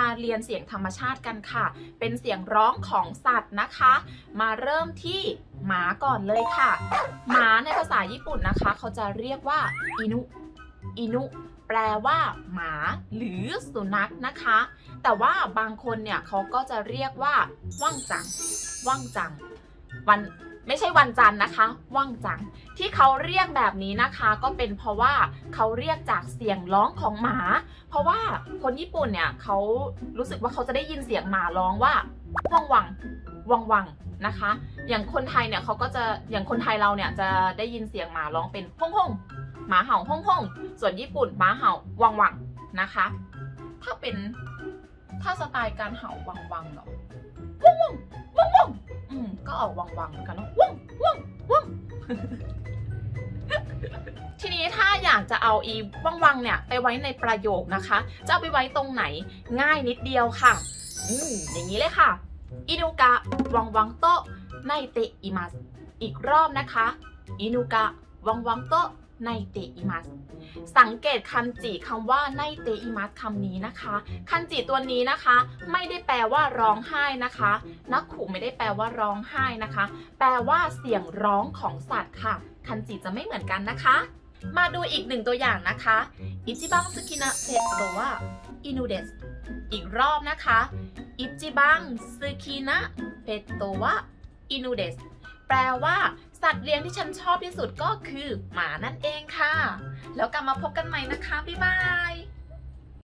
มาเรียนเสียงธรรมชาติกันค่ะ เป็นเสียงร้องของสัตว์นะคะ มาเริ่มที่หมาก่อนเลยค่ะ หมาในภาษาญี่ปุ่นนะคะ เขาจะเรียกว่าอินุ อินุ แปลว่า หมา หรือสุนัขนะคะ แต่ว่าบางคนเนี่ยเขาก็จะเรียกว่าว่างจัง ว่างจัง วัน ไม่ใช่วันจันทร์นะคะ ว่างจังที่เขาเรียกแบบนี้นะคะ ก็เป็นเพราะว่าเขาเรียกจากเสียงร้องของหมา เพราะว่าคนญี่ปุ่นเนี่ยเขารู้สึกว่าเขาจะได้ยินเสียงหมาร้องว่าว่างวังวังวังนะคะ อย่างคนไทยเนี่ยเขาก็จะอย่างคนไทยเราเนี่ยจะได้ยินเสียงหมาร้องเป็นฮ่องฮ่องหมาเห่าฮ่องฮ่องส่วนญี่ปุ่นหมาเห่าวังวังนะคะ ถ้าเป็นถ้าสไตล์การเห่าวังวังเหรอ ก็ออกวังวังเหมือนกันเนอะว่องว่องว่องทีนี้ถ้าอยากจะเอาอีว่างวังเนี่ยไปไว้ในประโยคนะคะ จะเอาไปไว้ตรงไหนง่ายนิดเดียวค่ะอืมอย่างนี้เลยค่ะอินุกะวังวังโตในเตอิมัสอีกรอบนะคะอินุกะวังวังโต ในเตอิมัสสังเกตคันจิคำว่าในเตอิมัสคำนี้นะคะ คันจิตัวนี้นะคะ ไม่ได้แปลว่าร้องไห้นะคะ นักขู่ไม่ได้แปลว่าร้องไห้นะคะ แปลว่าเสียงร้องของสัตว์ค่ะ คันจิจะไม่เหมือนกันนะคะ มาดูอีกหนึ่งตัวอย่างนะคะอิจิบังสุกินะเพตโตว่าอินูเดสอีกรอบนะคะอิจิบังสุกินะเพตโตว่าอินูเดสแปลว่า สัตว์เลี้ยงที่ฉันชอบที่สุดก็คือหมานั่นเองค่ะ แล้วกลับมาพบกันใหม่นะคะ บ๊ายบาย